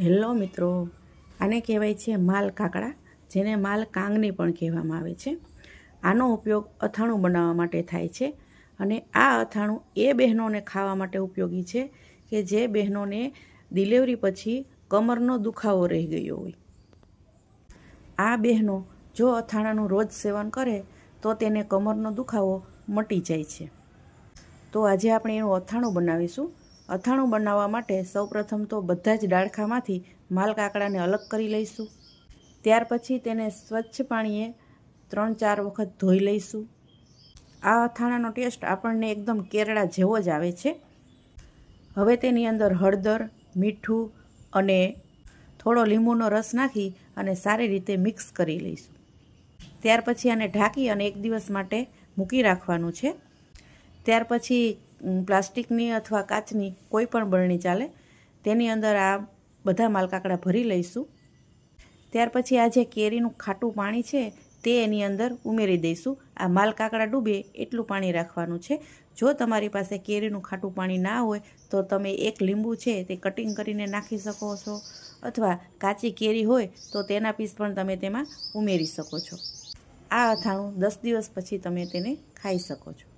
Hello મિત્રો, આને કહેવાય છે માલ કાકડા, જેને માલ કાંગની પણ કહેવામાં આવે છે. આનો ઉપયોગ અથાણું બનાવવા માટે થાય છે અને આ અથાણું એ બહેનોને ખાવા માટે ઉપયોગી છે કે જે બહેનોને ડિલિવરી પછી કમરનો દુખાવો રહી ગયો હોય. આ બહેનો જો અથાણાનું રોજ સેવન કરે તો તેને કમરનો દુખાવો મટી જાય છે. તો આજે આપણે એનું અથાણું બનાવીશું. અથાણું બનાવવા માટે સૌપ્રથમ તો બધા જ ડાળખામાંથી માલ કાકડાને અલગ કરી લઈશું. ત્યાર પછી તેને સ્વચ્છ પાણીએ ત્રણ ચાર વખત ધોઈ લઈશું. આ અથાણાનો ટેસ્ટ આપણને એકદમ કેરળા જેવો જ આવે છે. હવે તેની અંદર હળદર, મીઠું અને થોડો લીંબુનો રસ નાખી અને સારી રીતે મિક્સ કરી લઈશું. ત્યાર પછી આને ઢાંકી અને એક દિવસ માટે મૂકી રાખવાનું છે. ત્યાર પછી પ્લાસ્ટિકની અથવા કાચની કોઈ પણ બરણી ચાલે, તેની અંદર આ બધા માલકાકડા ભરી લઈશું. ત્યાર પછી આ જે કેરીનું ખાટું પાણી છે, તે એની અંદર ઉમેરી દઈશું. આ માલ કાકડા ડૂબે એટલું પાણી રાખવાનું છે. જો તમારી પાસે કેરીનું ખાટું પાણી ના હોય, તો તમે એક લીંબુ છે તે કટિંગ કરીને નાખી શકો છો. અથવા કાચી કેરી હોય, તો તેના પીસ પણ તમે તેમાં ઉમેરી શકો છો. આ અથાણું દસ દિવસ પછી તમે તેને ખાઈ શકો છો.